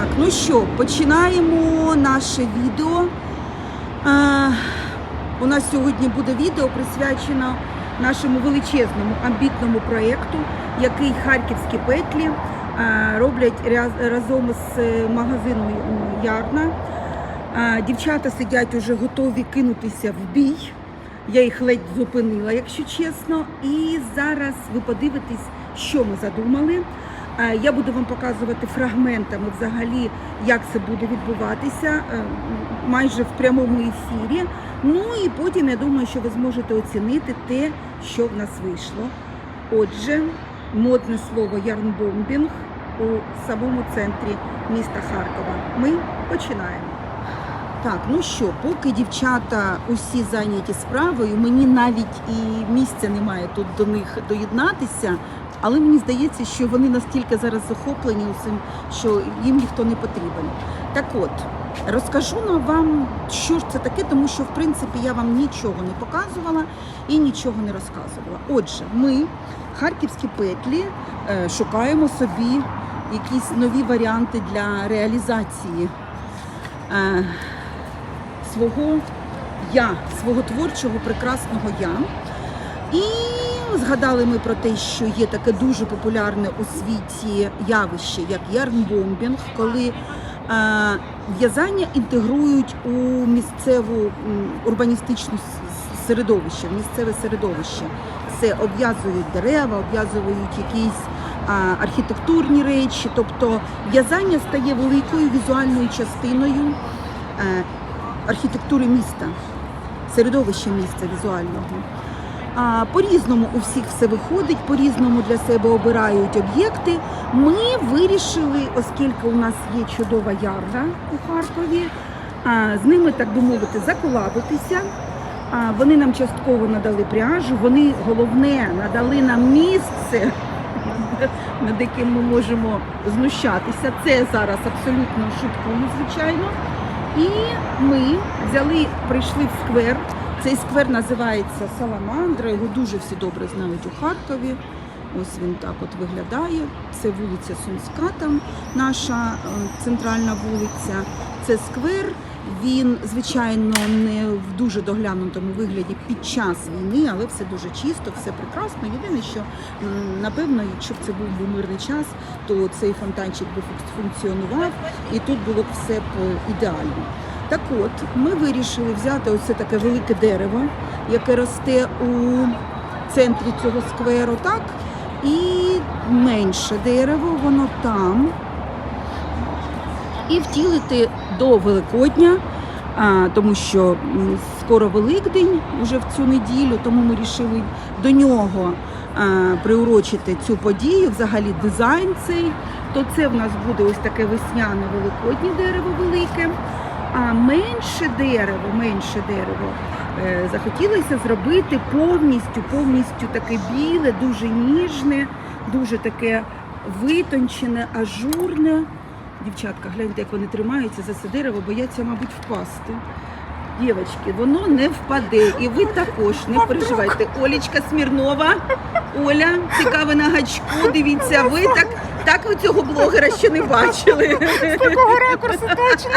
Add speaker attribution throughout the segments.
Speaker 1: Так, ну що, починаємо наше відео. Е, у нас сьогодні буде відео присвячено нашому величезному амбітному проєкту, який харківські петлі е, роблять разом з магазином Ярна. Е, Дівчата сидять уже готові кинутися в бій. Я їх ледь зупинила, якщо чесно. І зараз ви подивитесь, що ми задумали. Е, Я буду вам показувати фрагментами взагалі, як це буде відбуватися е, майже в прямому ефірі. Ну і потім я думаю, що ви зможете оцінити те, що в нас вийшло. Отже, модне слово ярнбомбінг у самому центрі міста Харкова. Ми починаємо. Так, ну що, поки дівчата усі зайняті справою, мені навіть і місця немає тут до них доєднатися. Але мені здається, що вони настільки зараз захоплені усім, що їм ніхто не потрібен. Так от, розкажу вам, що ж це таке, тому що в принципі я вам нічого не показувала і нічого не розказувала. Отже, ми, харківські петлі, е, шукаємо собі якісь нові варіанти для реалізації е, свого я, свого творчого прекрасного я. І згадали ми про те, що є таке дуже популярне у світі явище, як ярнбомбінг, коли е, в'язання інтегрують у місцеву урбаністичну середовище, в місцеве середовище. Це обв'язують дерева, обв'язують якісь архітектурні речі. Тобто в'язання стає великою візуальною частиною е, архітектури міста, середовища міста візуального. По-різному у всіх все виходить, по-різному для себе обирають об'єкти. Ми вирішили, оскільки у нас є чудова ярда у Харкові, з ними, так би мовити, заколабитися. Вони нам частково надали пряжу, вони головне надали нам місце, над яким ми можемо знущатися. Це зараз абсолютно шуткую, звичайно. І ми взяли, прийшли в сквер. Цей сквер називається Саламандра. Його дуже всі добре знають у Харкові. Ось він так от виглядає. Це вулиця Сумська, там наша е, центральна вулиця. Це сквер. Він, звичайно, не в дуже доглянутому вигляді під час війни, але все дуже чисто, все прекрасно. Єдине, що напевно, якщо б це був би мирний час, то цей фонтанчик би функ- функціонував і тут було б все б ідеально. Так от, ми вирішили взяти оце таке велике дерево, яке росте у центрі цього скверу, так? І менше дерево, воно там. І втілити до Великодня, а, тому що скоро Великдень, вже в цю неділю, тому ми вирішили до нього а, приурочити цю подію, взагалі дизайн цей. То це в нас буде ось таке весняне великоднє дерево велике. А менше дерево, менше дерево е, захотілося зробити повністю, повністю таке біле, дуже ніжне, дуже таке витончене, ажурне. Дівчатка, гляньте, як вони тримаються за це дерево, бояться, мабуть, впасти. Дівчатки, воно не впаде, і ви також не переживайте. Олічка Смірнова, Оля, цікаве на гачку. Дивіться, ви так, так ви цього блогера ще не бачили.
Speaker 2: З Такого ракурсу точно.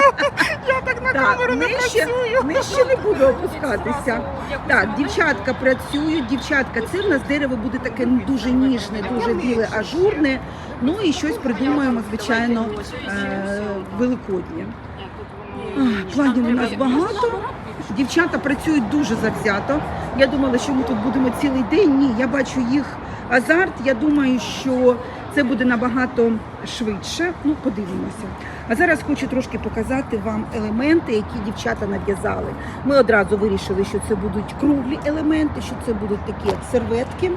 Speaker 2: Я так на
Speaker 1: Так,
Speaker 2: камеру не працюю.
Speaker 1: нижче не буду опускатися. Так, дівчатка працюють, дівчатка, це в нас дерево буде таке дуже ніжне, дуже біле, ажурне. Ну і щось придумаємо, звичайно, е, великоднє. Планів у нас багато. Дівчата працюють дуже завзято. Я думала, що ми тут будемо цілий день. Ні, я бачу їх азарт. Я думаю, що це буде набагато швидше. Ну, подивимося. А зараз хочу трошки показати вам елементи, які дівчата нав'язали. Ми одразу вирішили, що це будуть круглі елементи, що це будуть такі як серветки,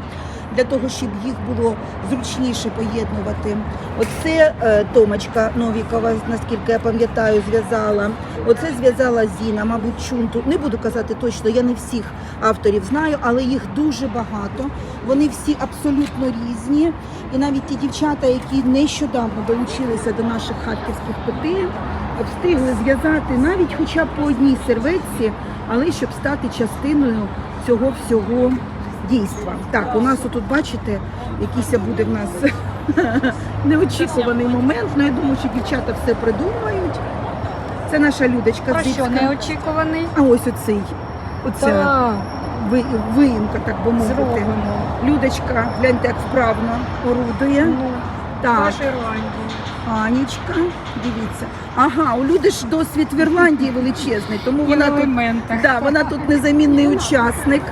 Speaker 1: для того, щоб їх було зручніше поєднувати. Оце е, Томочка Новікова, наскільки я пам'ятаю, зв'язала. Оце зв'язала Зіна, мабуть, чунту. Не буду казати точно, я не всіх авторів знаю, але їх дуже багато. Вони всі абсолютно різні. І навіть ті дівчата, які нещодавно долучилися до наших харківських петель, встигли зв'язати навіть хоча б по одній серветці, але щоб стати частиною цього всього дійства. Так, у нас отут, бачите, якийсь буде в нас неочікуваний момент. Ну я думаю, що дівчата все придумають. Це наша Людочка
Speaker 2: Про що
Speaker 1: Зицька.
Speaker 2: неочікуваний?
Speaker 1: А ось оцей. Оце
Speaker 2: Так,
Speaker 1: ви, виїмка, так би мовити.
Speaker 2: зроблено.
Speaker 1: Людочка, гляньте, як вправно орудує. Так,
Speaker 2: Ваш Ірландії.
Speaker 1: Анічка, дивіться. Ага, у Люди ж досвід в Ірландії величезний, тому
Speaker 2: І
Speaker 1: вона тут,
Speaker 2: елементах.
Speaker 1: да, вона тут незамінний учасник.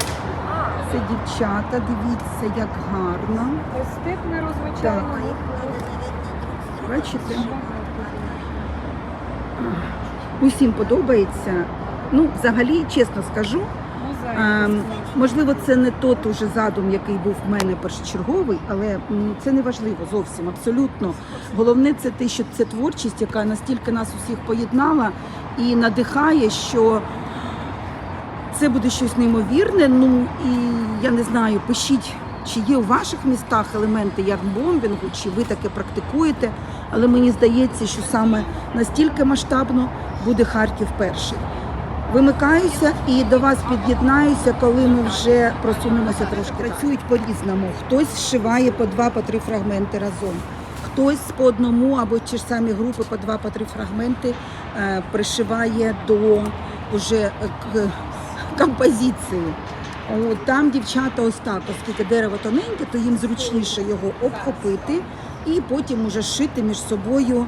Speaker 1: Це дівчата, дивіться, як гарно.
Speaker 2: Ось степ ми розвичайно.
Speaker 1: Бачите? Усім подобається. Ну, взагалі, чесно скажу, можливо, це не тот уже задум, який був в мене першочерговий, але це не важливо зовсім, абсолютно. Головне це те, що це творчість, яка настільки нас усіх поєднала і надихає, що це буде щось неймовірне. Ну і я не знаю, пишіть, чи є у ваших містах елементи ярнбомбінгу, чи ви таке практикуєте. Але мені здається, що саме настільки масштабно буде Харків перший. Вимикаюся і до вас під'єднаюся, коли ми вже просунемося трошки. Працюють по-різному. Хтось зшиває по два, по три фрагменти разом. Хтось по одному або ті ж самі групи по два, по три фрагменти е, пришиває до уже е, к- композиції. От, там дівчата ось оскільки дерево тоненьке, то їм зручніше його обхопити і потім уже шити між собою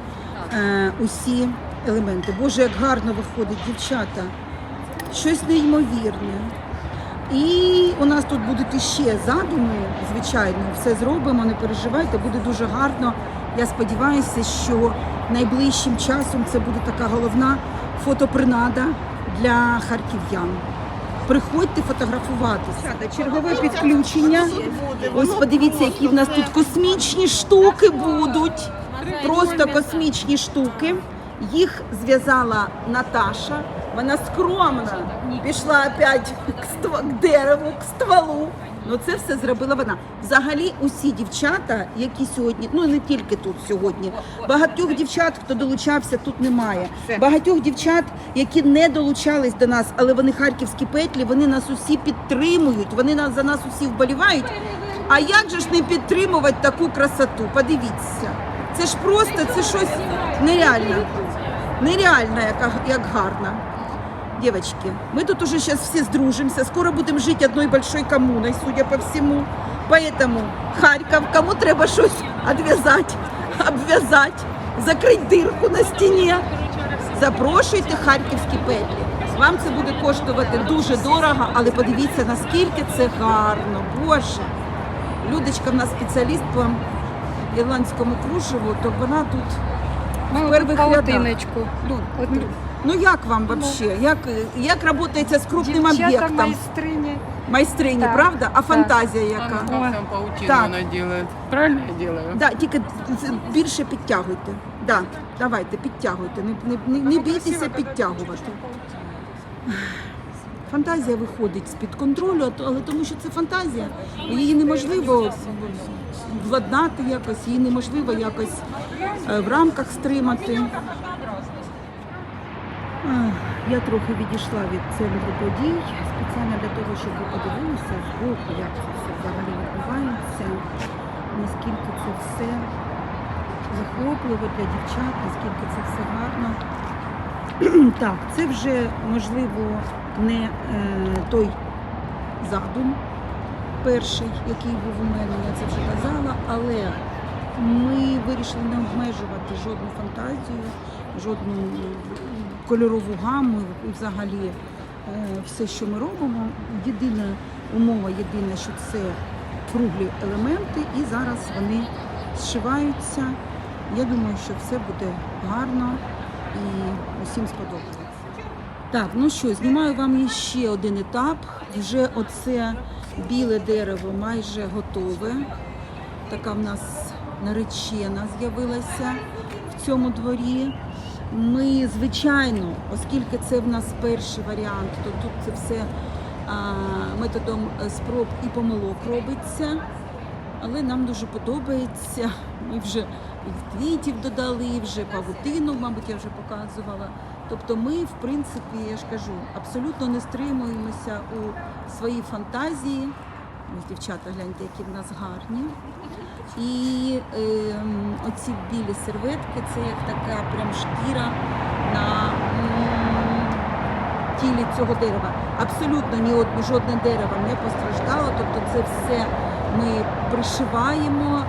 Speaker 1: е, усі елементи. Боже, як гарно виходить, дівчата. Щось неймовірне. І у нас тут будуть іще задуми, звичайно, все зробимо, не переживайте, буде дуже гарно. Я сподіваюся, що найближчим часом це буде така головна фотопринада для харків'ян. Приходьте фотографуватися. Чергове підключення. Ось подивіться, які в нас тут космічні штуки будуть. Просто космічні штуки. Їх зв'язала Наташа. Вона скромно пішла опять к, дереву, к стволу. Ну це все зробила вона. Взагалі, усі дівчата, які сьогодні, ну не тільки тут сьогодні, багатьох дівчат, хто долучався, тут немає. Багатьох дівчат, які не долучались до нас, але вони харківські петлі, вони нас усі підтримують, вони нас за нас усі вболівають. А як же ж не підтримувати таку красоту? Подивіться, це ж просто це щось нереальне. Нереально, як, як гарно. Девочки, мы тут уже сейчас все сдружимся, скоро будем жить одной большой коммуной, судя по всему. Поэтому Харьков, кому треба щось відв'язати, обв'язати, закрити дирку на стіні, запрошуйте харківські петлі. Вам це буде коштувати дуже дорого, але подивіться, наскільки це гарно. Боже. Людочка в нас спеціаліст по ірландському кружеву, то вона тут в
Speaker 2: отут
Speaker 1: первих рядах. Люд. Ну як вам вообще? Як, як працюється з крупним
Speaker 2: Дівчата
Speaker 1: об'єктом?
Speaker 2: майстрині.
Speaker 1: Майстрині,
Speaker 2: Так,
Speaker 1: правда? А фантазія
Speaker 3: Она
Speaker 1: яка?
Speaker 3: как там паутину
Speaker 1: Так.
Speaker 3: она делает. Правильно я делаю?
Speaker 1: Да, тільки більше підтягуйте. Да, давайте, підтягуйте. Не, не, не, не бійтеся підтягувати. Фантазія виходить з-під контролю, а то- але тому що це фантазія. Її неможливо владнати якось, її неможливо якось е, в рамках стримати. Я трохи відійшла від центру подій спеціально для того, щоб ви подивилися збоку, як це все взагалі відбувається, наскільки це все захопливо для дівчат, наскільки це все гарно. Так, це вже можливо не е, той задум перший, який був у мене, я це вже казала, але ми вирішили не обмежувати жодну фантазію, жодну кольорову гаму взагалі е, все, що ми робимо. Єдина умова, єдина, що це круглі елементи, і зараз вони зшиваються. Я думаю, що все буде гарно і усім сподобається. Так, ну що, знімаю вам ще один етап. Вже оце біле дерево майже готове. Така в нас наречена з'явилася в цьому дворі. Ми, звичайно, оскільки це в нас перший варіант, то тут це все методом е, спроб і помилок робиться. Але нам дуже подобається. Ми вже і квітів додали, вже павутину, мабуть, я вже показувала. Тобто ми, в принципі, я ж кажу, абсолютно не стримуємося у своїй фантазії. Ось дівчата, гляньте, які в нас гарні. І ем, оці білі серветки це як така прям шкіра на тілі цього дерева. Абсолютно ні одне жодне дерево не постраждало. Тобто це все ми пришиваємо,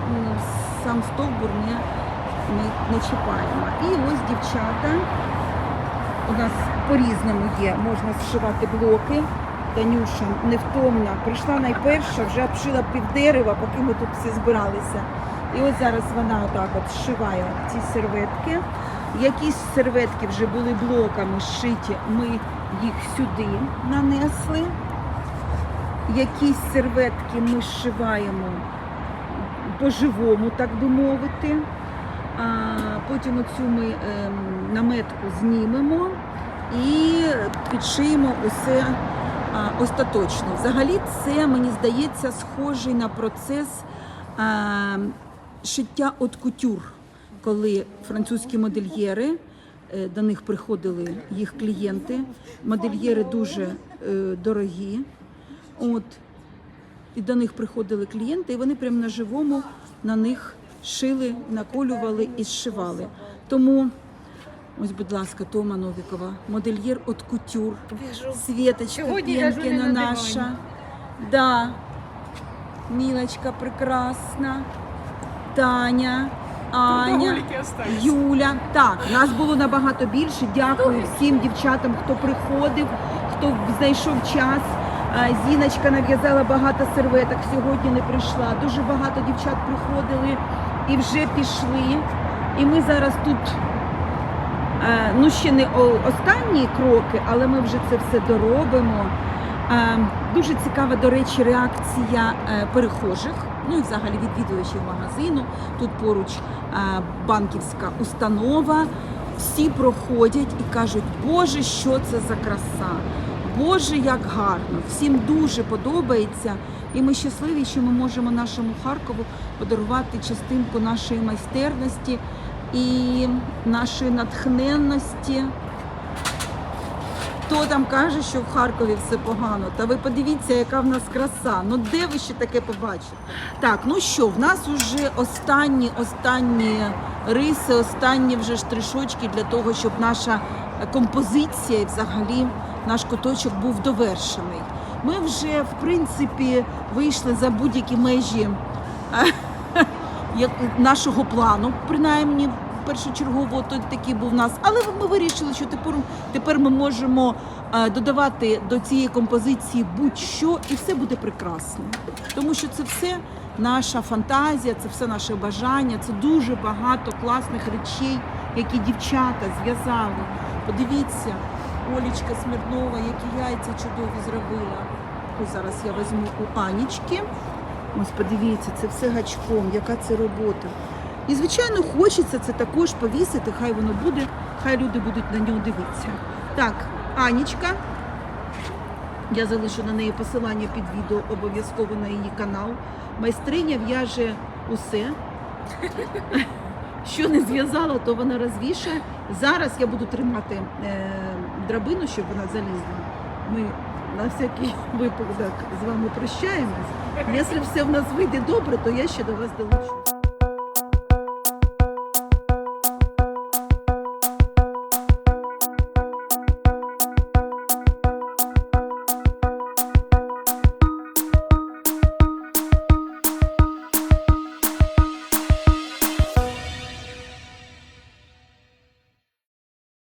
Speaker 1: сам стовбур не, ми не чіпаємо. І ось дівчата. У нас по-різному є, можна зшивати блоки. Танюша невтомна, прийшла найперша, вже обшила півдерева, поки ми тут всі збиралися. І ось зараз вона отак от зшиває ці серветки. Якісь серветки вже були блоками зшиті, ми їх сюди нанесли. Якісь серветки ми зшиваємо по-живому, так би мовити. А потім оцю ми ем, наметку знімемо і підшиємо усе остаточно. Взагалі, це мені здається схожий на процес шиття от кутюр, коли французькі модельєри. е, До них приходили їх клієнти. Модельєри дуже е, дорогі. От, і до них приходили клієнти, і вони прямо на живому на них шили, наколювали і зшивали. Тому, ось, будь ласка, Тома Новікова, модельєр от кутюр, Світочка Пєнкіна
Speaker 2: на
Speaker 1: наша. Да. Мілочка прекрасна, Таня, Аня. Юля, так, нас було набагато більше. Дякую всім дівчатам, хто приходив, хто знайшов час. Зіночка нав'язала багато серветок, сьогодні не прийшла. Дуже багато дівчат приходили і вже пішли. І ми зараз тут, е, ну ще не останні кроки, але ми вже це все доробимо. Е, Дуже цікава, до речі, реакція е, перехожих, ну і взагалі відвідувачів магазину. Тут поруч е, банківська установа. Всі проходять і кажуть, Боже, що це за краса! Боже, як гарно! Всім дуже подобається. І ми щасливі, що ми можемо нашому Харкову подарувати частинку нашої майстерності і нашої натхненності. Хто там каже, що в Харкові все погано? Та ви подивіться, яка в нас краса. Ну де ви ще таке побачите? Так, ну що, в нас вже останні, останні риси, останні вже штришочки для того, щоб наша композиція і взагалі наш куточок був довершений. Ми вже, в принципі, вийшли за будь-які межі нашого плану, принаймні. Першочергово той такий був у нас, але ми вирішили, що тепер, тепер ми можемо е, додавати до цієї композиції будь-що, і все буде прекрасно. Тому що це все наша фантазія, це все наше бажання, це дуже багато класних речей, які дівчата зв'язали. Подивіться, Олічка Смірнова, які яйця чудові зробила. Зараз я візьму у Анічки. Ось подивіться, це все гачком, яка це робота. І, звичайно, хочеться це також повісити, хай воно буде, хай люди будуть на нього дивитися. Так, Анічка. Я залишу на неї посилання під відео обов'язково на її канал. Майстриня в'яже усе. Що не зв'язала, то вона розвішає. Зараз я буду тримати е, драбину, щоб вона залізла. Ми на всякий випадок з вами прощаємось. Якщо все в нас вийде добре, то я ще до вас долучу.